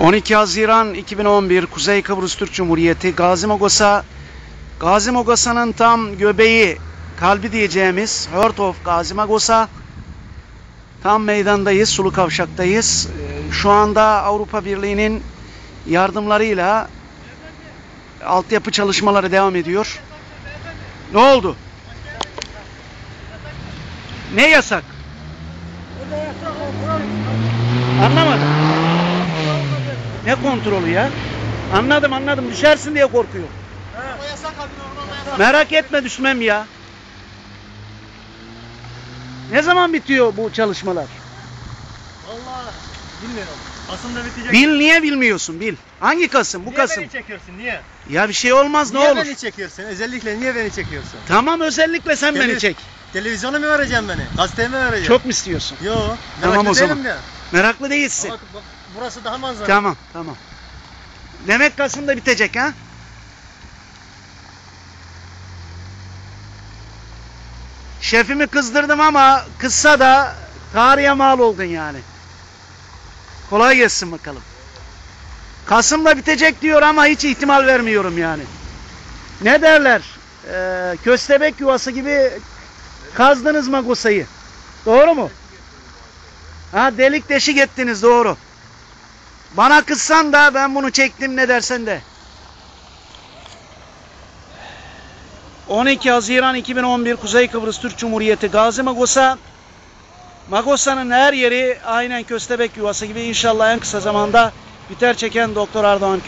12 Haziran 2011 Kuzey Kıbrıs Türk Cumhuriyeti Gazi Mogosa Gazi Mogosa'nın tam göbeği kalbi diyeceğimiz Heart of Gazi Mogosa tam meydandayız Sulu Kavşak'tayız Ee, şu anda Avrupa Birliği'nin yardımlarıyla altyapı çalışmaları devam ediyor ne oldu? Ne yasak? Anlamadım. Ne kontrolü ya? Anladım anladım. Düşersin diye korkuyor. O yasak abi normal yasak. Merak etme düşmem ya. Ne zaman bitiyor bu çalışmalar? Vallahi bilmiyorum. Kasım'da bitecek. Bil niye bilmiyorsun bil. Hangi Kasım? Bu niye Kasım. beni çekiyorsun niye? Ya bir şey olmaz niye ne olur. beni çekiyorsun? Özellikle niye beni çekiyorsun? Tamam özellikle sen beni Tele- çek. Televizyona mı vereceğim beni? Gazeteye mi vereceğim? Çok mu istiyorsun? Yo. Tamam o zaman. de. Meraklı değilsin. Bak, bak, burası daha manzara. Tamam tamam. Demek Kasım'da bitecek ha? Şefimi kızdırdım ama kızsa da tarihe mal oldun yani. Kolay gelsin bakalım. Kasım'da bitecek diyor ama hiç ihtimal vermiyorum yani. Ne derler? Ee, köstebek yuvası gibi kazdınız magosayı. Doğru mu? Ha delik deşik ettiniz doğru. Bana kızsan da ben bunu çektim ne dersen de. 12 Haziran 2011 Kuzey Kıbrıs Türk Cumhuriyeti Gazi Magosa. Magosa'nın her yeri aynen köstebek yuvası gibi. İnşallah en kısa zamanda biter çeken Doktor Erdoğan